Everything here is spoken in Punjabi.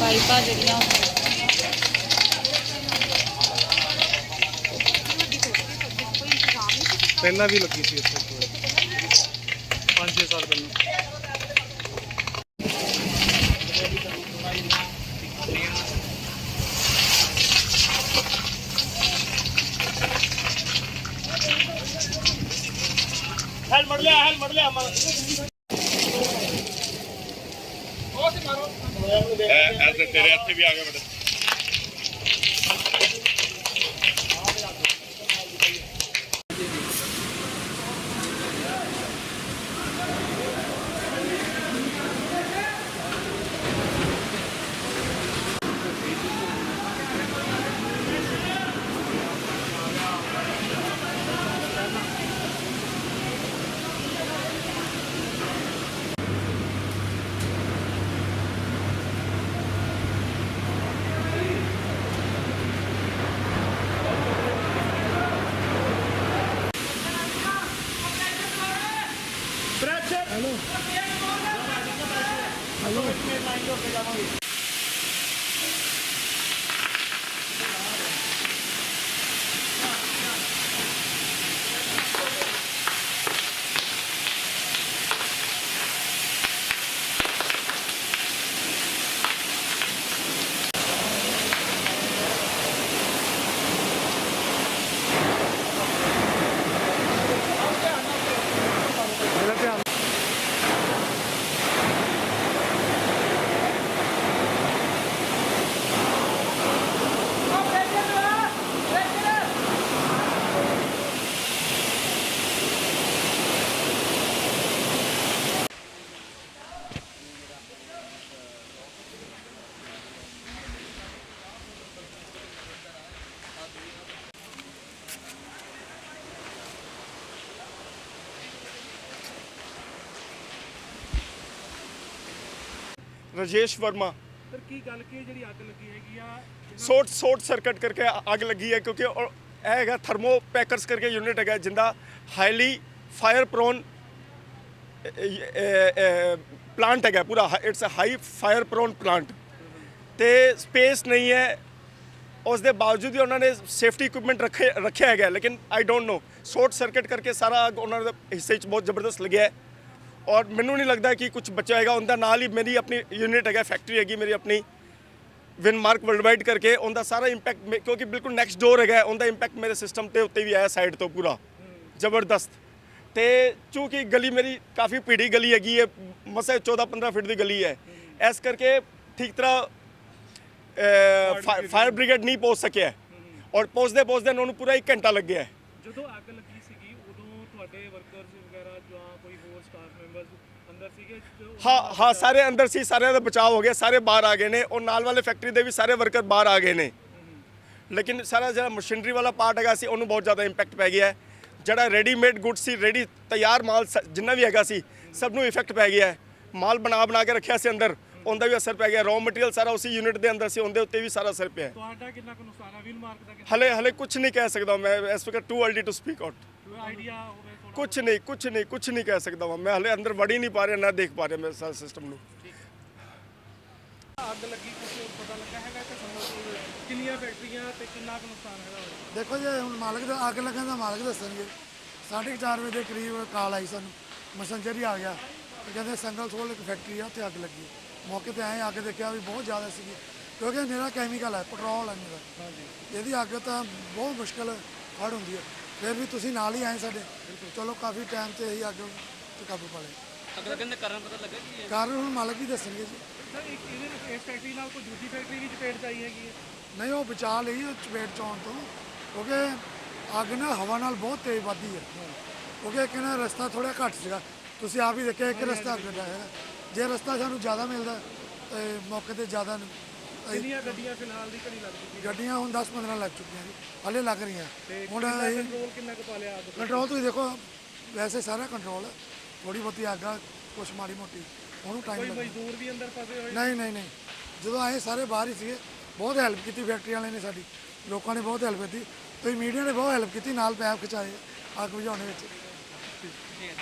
ਪਾਈਪਾਂ ਜਿਹੜੀਆਂ ਪਹਿਲਾਂ ਵੀ ਲੱਗੀ ਸੀ ਇੱਥੇ। 5-6 ਸਾਲ ਪਹਿਲਾਂ। ਐਸੇ ਤੇਰੇ ਹੱਥੇ ਵੀ ਆ ਗਿਆ ਬੇਟਾ ਹੈਲੋ। ਮੇਰਾ ਰਜੇਸ਼ ਵਰਮਾ। ਸਰ ਕੀ ਗੱਲ ਕੀ ਜਿਹੜੀ ਅੱਗ ਲੱਗੀ ਹੈਗੀ ਆ? ਸ਼ੋਰਟ ਸ਼ੋਰਟ ਸਰਕਟ ਕਰਕੇ ਅੱਗ ਲੱਗੀ ਹੈ ਕਿਉਂਕਿ ਉਹ- ਇਹ ਹੈਗਾ ਥਰਮੋ ਪੈਕਰਸ ਕਰਕੇ ਯੂਨਿਟ ਹੈਗਾ ਜਿੰਦਾ ਹਾਈਲੀ ਫਾਇਰ ਪ੍ਰੋਨ ਪਲਾਂਟ ਹੈਗਾ ਪੂਰਾ it's a high fire prone plant ਤੇ ਸਪੇਸ ਨਹੀਂ ਹੈ। ਉਸ ਦੇ ਬਾਵਜੂਦ ਵੀ ਉਹਨਾਂ ਨੇ ਸੇਫਟੀ ਇਕਵਿਪਮੈਂਟ ਰੱਖੇ ਰੱਖਿਆ ਹੈਗਾ ਲੇਕਿਨ I don't know short circuit ਕਰਕੇ ਸਾਰਾ ਅੱਗ ਉਹਨਾਂ ਦੇ ਹਿੱਸੇ 'ਚ ਬਹੁਤ ਜ਼ਬਰਦਸਤ ਲੱਗਿਆ ਹੈ। ਔਰ ਮੈਨੂੰ ਨਹੀਂ ਲੱਗਦਾ ਕਿ ਕੁਝ ਬਚਿਆ ਹੋਏਗਾ ਉਹਦਾ ਨਾਲ ਹੀ ਮੇਰੀ ਆਪਣੀ ਯੂਨਿਟ ਹੈਗਾ ਫੈਕਟਰੀ ਹੈਗੀ ਮੇਰੀ ਆਪਣੀ। ਵਿਨਮਾਰਕ ਵਰਲਡਵਾਈਡ ਕਰਕੇ ਉਹਦਾ ਸਾਰਾ ਇੰਪੈਕਟ ਕਿਉਂਕਿ ਬਿਲਕੁਲ ਨੈਕਸਟ ਡੋਰ ਹੈਗਾ ਉਹਦਾ ਇੰਪੈਕਟ ਮੇਰੇ ਸਿਸਟਮ ਤੇ ਉੱਤੇ ਵੀ ਆਇਆ ਸਾਈਡ ਤੋਂ ਪੂਰਾ। ਜ਼ਬਰਦਸਤ। ਤੇ ਚੂੰਕਿ ਗਲੀ ਮੇਰੀ ਕਾਫੀ ਭੀੜੀ ਗਲੀ ਹੈਗੀ ਹੈ ਮਸੇ 14 15 ਫੀਟ ਦੀ ਗਲੀ ਹੈ। ਇਸ ਕਰਕੇ ਠੀਕ ਤਰ੍ਹਾਂ ਫਾਇਰ ਬ੍ਰਿਗੇਡ ਨਹੀਂ ਪਹੁੰਚ ਸਕਿਆ। ਔਰ ਪਹੁੰਚਦੇ ਪਹੁੰਚਦੇ ਉਹਨੂੰ ਪੂਰਾ 1 ਘੰਟਾ ਲੱਗਿਆ। ਜਦੋਂ ਅੱਗ ਲੱਗੀ ਸੀਗੀ ਉਦੋਂ ਤੁਹਾਡੇ ਵਰਕਰਸ ਵਗੈਰਾ ਜਾਂ ਕੋਈ ਹੋਰ ਸਟਾਫ ਮੈਂਬਰਸ ਅੰਦਰ ਸੀਗੇ ਜੋ- ਹਾਂ ਹਾਂ ਸਾਰੇ ਅੰਦਰ ਸੀ ਸਾਰਿਆਂ ਦਾ ਬਚਾਅ ਹੋ ਗਿਆ ਸਾਰੇ ਬਾਹਰ ਆ ਗਏ ਨੇ ਔਰ ਨਾਲ ਵਾਲੇ ਫੈਕਟਰੀ ਦੇ ਵੀ ਸਾਰੇ ਵਰਕਰ ਬਾਹਰ ਆ ਗਏ ਨੇ। ਲੇਕਿਨ ਸਾਰਾ ਜਿਹੜਾ ਮਸ਼ੀਨਰੀ ਵਾਲਾ ਪਾਰਟ ਹੈਗਾ ਸੀ ਉਹਨੂੰ ਬਹੁਤ ਜ਼ਿਆਦਾ ਇੰਪੈਕਟ ਪੈ ਗਿਆ ਜਿਹੜਾ ਰੈਡੀਮੇਡ ਗੁੱਡ ਸੀ ਰੈਡੀ ਤਿਆਰ ਮਾਲ ਜਿੰਨਾ ਵੀ ਹੈਗਾ ਸੀ ਸਭ ਨੂੰ ਇਫੈਕਟ ਪੈ ਗਿਆ ਮਾਲ ਬਣਾ ਬਣਾ ਕੇ ਰੱਖਿਆ ਸੀ ਅੰਦਰ ਉਹਦਾ ਵੀ ਅਸਰ ਪੈ ਗਿਆ ਰॉ ਮਟੀਰੀਅਲ ਸਾਰਾ ਉਸੇ ਯੂਨਿਟ ਦੇ ਅੰਦਰ ਸੀ ਉਹਦੇ ਉੱਤੇ ਵੀ ਸਾਰਾ ਅਸਰ ਪਿਆ। ਤੁਹਾਡਾ ਕਿੰਨਾ ਕੁ ਨੁਕਸਾਨ ਆ? ਵੀਲ ਮਾਰਕ ਦਾ ਹਲੇ ਹਲੇ ਕੁਝ ਨਹੀਂ ਕਹਿ ਸਕਦਾ ਮੈਂ ਇਸ ਵਕਤ too early to speak out ਕੋਈ ਆਈਡੀਆ ਹੋਵੇ ਥੋੜਾ ਕੁਝ ਨਹੀਂ ਕੁਝ ਨਹੀਂ ਕੁਝ ਨਹੀਂ ਕਹਿ ਸਕਦਾ ਮੈਂ। ਹਲੇ ਅੰਦਰ ਵੜ ਹੀ ਨਹੀਂ ਪਾ ਰਿਹਾ ਨਾ ਦੇਖ ਪਾ ਰਿਹਾ ਮੈਂ ਸਾਰੇ ਸਿਸਟਮ ਨੂੰ। ਅੱਗ ਲੱਗੀ ਕੁਝ ਪਤਾ ਲੱਗਾ ਹੈਗਾ ਕਿ ਸੰਭਵ ਕਿੰਨੀਆਂ ਫੈਕਟਰੀਆਂ ਤੇ ਕਿੰਨਾ ਕੁ ਨੁਕਸਾਨ ਹੈਗਾ ਹੋਇਆ? ਦੇਖੋ ਜੀ ਹੁਣ ਮਾਲਕ ਦਾ ਅੱਗ ਲੱਗਣ ਦਾ ਮਾਲਕ ਦੱਸਣਗੇ। ਸਾਢੇ ਕੁ ਚਾਰ ਵਜੇ ਦੇ ਕਰੀਬ ਕਾਲ ਆਈ ਸਾਨੂੰ। ਮੈਸੇਂਜਰ ਹੀ ਆ ਗਿਆ। ਤੇ ਕਹਿੰਦੇ ਸੰਗਲ ਸੋਲ ਇੱਕ ਫੈਕਟਰੀ ਆ ਉੱਥੇ ਅੱਗ ਲੱਗੀ। ਮੌਕੇ ਤੇ ਆਏ ਅੱਗ ਦੇਖਿਆ ਵੀ ਬਹੁਤ ਜ਼ਿਆਦਾ ਸੀਗੀ। ਕਿਉਂਕਿ ਮੇਰਾ ਕੈਮੀਕਲ ਹੈ ਪੈਟਰੋਲ ਹੈ ਮੇਰਾ। ਹਾਂਜੀ। ਇਹਦੀ ਅੱਗ ਤਾਂ ਬਹੁਤ ਮੁਸ਼ਕਲ ਫੜ ਹੁੰਦੀ ਹੈ। ਫਿਰ ਵੀ ਤੁਸੀਂ ਨਾਲ ਹੀ ਆਏ ਸਾਡੇ। ਚਲੋ ਕਾਫੀ ਟਾਈਮ ਤੇ ਅਸੀਂ ਅੱਗ ਤੇ ਕਾਬੂ ਪਾ ਲਿਆ ਅਗਰ ਕਹਿੰਦੇ ਕਾਰਨ ਪਤਾ ਲੱਗਾ ਕੀ ਹੈ? ਕਾਰਨ ਹੁਣ ਮਾਲਕ ਹੀ ਦੱਸਣਗੇ ਜੀ। ਸਰ ਇੱਕ ਇਹਦੇ ਇਸ ਫੈਕਟਰੀ ਨਾਲ ਕੋਈ ਦੂਜੀ ਫੈਕਟਰੀ ਵੀ ਚਪੇਟ 'ਚ ਆਈ ਹੈਗੀ ਹੈ? ਨਹੀਂ ਉਹ ਬਚਾ ਲਈ ਉਹ ਚਪੇਟ ਚੌਣ ਤੋਂ। ਕਿਉਂਕਿ ਅੱਗ ਨਾ ਹਵਾ ਨਾਲ ਬਹੁਤ ਤੇਜ਼ ਵੱਧਦੀ ਹੈ। ਕਿਉਂਕਿ ਇੱਕ ਨਾ ਰਸਤਾ ਥੋੜਾ ਘੱਟ ਸੀਗਾ। ਤੁਸੀਂ ਆਪ ਹੀ ਦੇਖਿਆ ਇੱਕ ਰਸਤਾ ਅੱਗ ਦਾ ਜੇ ਰਸਤਾ ਸਾਨੂੰ ਜ਼ਿਆਦਾ ਮਿਲਦਾ ਤੇ ਮੌਕੇ ਤੇ ਜ਼ਿਆਦਾ ਕਿੰਨੀਆਂ ਗੱਡੀਆਂ ਫਿਲਹਾਲ ਦੀ ਘੜੀ ਲੱਗ ਚੁੱਕੀ ਗੱਡੀਆਂ ਹੁਣ 10 15 ਲੱਗ ਚੁੱਕੀਆਂ ਜੀ ਹਲੇ ਲੱਗ ਰਹੀਆਂ। ਹੁਣ ਇਹ ਕੰਟਰੋਲ ਕਿੰਨਾ ਕੁ ਪਾ ਲਿਆ ਅੱਗ ਤੋਂ? ਕੰਟਰੋਲ ਤੁਸੀਂ ਦੇਖੋ ਵੈਸੇ ਸਾਰਾ ਕੰਟਰੋਲ ਹੈ ਥੋੜੀ ਬਹੁਤੀ ਅੱਗ ਆ ਕੁਛ ਮਾੜੀ ਮੋਟੀ ਉਹਨੂੰ ਟਾਈਮ ਕੋਈ ਲੱਗਦਾ। ਮਜ਼ਦੂਰ ਵੀ ਅੰਦਰ ਫਸੇ ਹੋਏ? ਨਹੀਂ ਨਹੀਂ ਨਹੀਂ। ਜਦੋਂ ਆਏ ਸਾਰੇ ਬਾਹਰ ਹੀ ਸੀਗੇ ਬਹੁਤ ਹੈਲਪ ਕੀਤੀ ਫੈਕਟਰੀ ਵਾਲਿਆਂ ਨੇ ਸਾਡੀ ਲੋਕਾਂ ਨੇ ਬਹੁਤ ਹੈਲਪ ਕੀਤੀ। ਤੁਸੀਂ ਮੀਡੀਆ ਨੇ ਬਹੁਤ ਹੈਲਪ ਕੀਤੀ ਨਾਲ ਪੈਪ ਖਿਚਾਏ ਅੱਗ ਬੁਝਾਉਣ ਵਿੱਚ। ਠੀਕ ਹੈ ਥੈਂਕ